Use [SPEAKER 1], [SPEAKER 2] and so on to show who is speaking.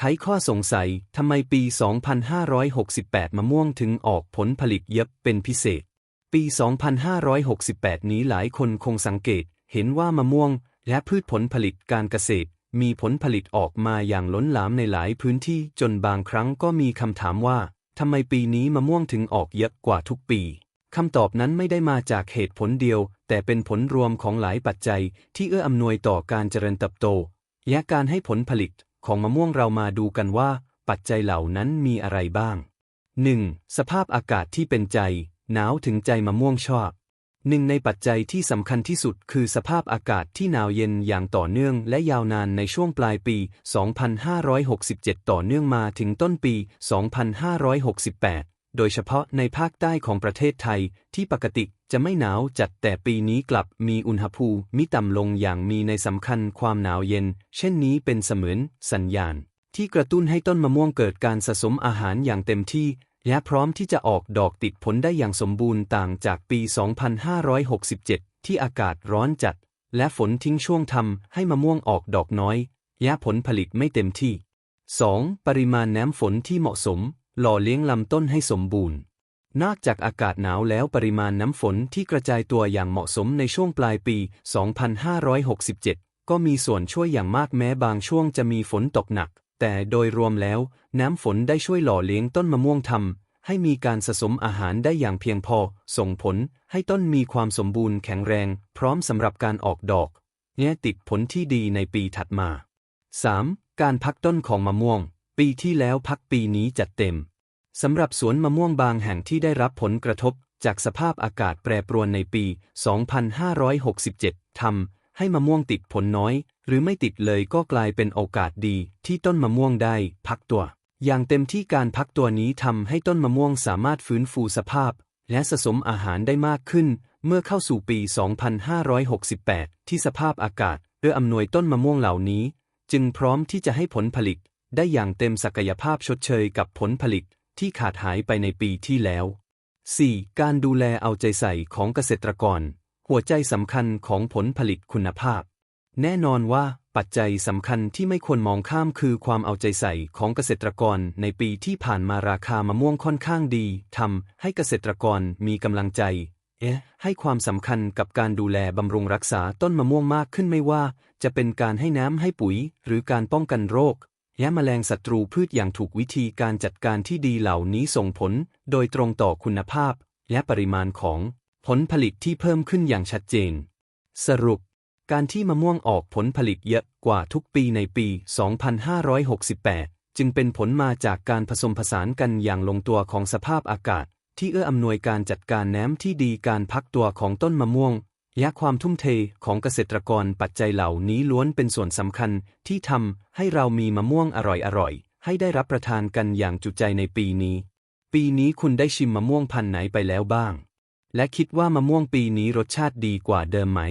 [SPEAKER 1] ไขข้อสงสัย ทำไมปี 2568 มะม่วงถึงออกผลผลิตเยอะเป็นพิเศษ ปี 2568 นี้หลายคนคงสังเกต เห็นว่ามะม่วง และพืชผลผลิตการเกษตร มีผลผลิตออกมาอย่างล้นหลามในหลายพื้นที่จนบางครั้งก็มีคำถามว่า ทำไมปีนี้มะม่วงถึงออกเยอะกว่าทุกปีคำตอบนั้นไม่ได้มาจากเหตุผลเดียว แต่เป็นผลรวมของหลายปัจจัยที่เอื้ออำนวยต่อการเจริญเติบโต และการให้ผลผลิต ของมะม่วงเรามาดูกันว่า ปัจจัยเหล่านั้นมีอะไรบ้าง 1. สภาพอากาศที่เป็นใจ หนาวถึงใจมะม่วงชอบหนึ่งในปัจจัยที่สำคัญที่สุดคือสภาพอากาศที่หนาวเย็นอย่างต่อเนื่องและยาวนานในช่วงปลายปี 2567 ต่อเนื่องมาถึงต้นปี 2568 โดยเฉพาะในภาคใต้ของประเทศไทยที่ปกติจะไม่หนาวจัดแต่ปีนี้กลับมีอุณหภูมิต่ำลงอย่างมีในสำคัญความหนาวเย็น เช่นนี้เป็นเสมือนสัญญาณ ที่กระตุ้นให้ต้นมะม่วงเกิดการสะสมอาหารอย่างเต็มที่และพร้อมที่จะออกดอกติดผลได้อย่างสมบูรณ์ต่างจากปี 2567 ที่อากาศร้อนจัด และฝนทิ้งช่วงทำให้มะม่วงออกดอกน้อยและผลผลิตไม่เต็มที่ 2. ปริมาณน้ำฝนที่เหมาะสม หล่อเลี้ยงลำต้นให้สมบูรณ์ นอกจากอากาศหนาวแล้วปริมาณน้ำฝนที่กระจายตัวอย่างเหมาะสมในช่วงปลายปี 2567 ก็มีส่วนช่วยอย่างมากแม้บางช่วงจะมีฝนตกหนัก แต่โดยรวมแล้ว น้ำฝนได้ช่วยหล่อเลี้ยงต้นมะม่วงทำให้มีการสะสมอาหารได้อย่างเพียงพอ ส่งผลให้ต้นมีความสมบูรณ์แข็งแรง พร้อมสำหรับการออกดอกแง่ติดผลที่ดีในปีถัดมา 3. การพักต้นของมะม่วง ปีที่แล้วพักปีนี้จัดเต็มสำหรับสวนมะม่วงบางแห่งที่ได้รับผลกระทบจากสภาพอากาศแปรปรวนในปี 2567 ทำให้มะม่วงติดผลน้อย หรือไม่ติดเลยก็กลายเป็นโอกาสดีที่ต้นมะม่วงได้พักตัว อย่างเต็มที่การพักตัวนี้ทำให้ต้นมะม่วงสามารถฟื้นฟูสภาพ และสะสมอาหารได้มากขึ้น เมื่อเข้าสู่ปี 2568 ที่สภาพอากาศเอื้ออำนวยต้นมะม่วงเหล่านี้ จึงพร้อมที่จะให้ผลผลิต ได้อย่างเต็มศักยภาพชดเชยกับผลผลิตที่ขาดหายไปในปีที่แล้ว 4. การดูแลเอาใจใส่ของเกษตรกร หัวใจสำคัญของผลผลิตคุณภาพ แน่นอนว่าปัจจัยสำคัญที่ไม่ควรมองข้ามคือความเอาใจใส่ของเกษตรกรในปีที่ผ่านมาราคามะม่วงค่อนข้างดีทำให้เกษตรกรมีกำลังใจ เอ๊ะ ให้ความสำคัญกับการดูแลบำรุงรักษาต้นมะม่วงมากขึ้นไม่ว่า จะเป็นการให้น้ำให้ปุ๋ย หรือการป้องกันโรค และแมลงศัตรูพืชอย่างถูกวิธีการจัดการที่ดีเหล่านี้ส่งผล โดยตรงต่อคุณภาพ และปริมาณของผลผลิตที่เพิ่มขึ้นอย่างชัดเจน สรุป การที่มะม่วงออกผลผลิตเยอะกว่าทุกปีในปี 2568 จึงเป็นผลมาจากการผสมผสานกันอย่างลงตัวของสภาพอากาศ ที่เอื้ออำนวยการจัดการน้ำที่ดีการพักตัวของต้นมะม่วง ยะความทุ่มเทของเกษตรกรปัจจัยเหล่านี้ล้วนเป็นส่วนสำคัญที่ทำให้เรามีมะม่วงอร่อยๆ ให้ได้รับประทานกันอย่างจุใจในปีนี้ ปีนี้คุณได้ชิมมะม่วงพันธุ์ไหนไปแล้วบ้าง และคิดว่ามะม่วงปีนี้รสชาติดีกว่าเดิมไหม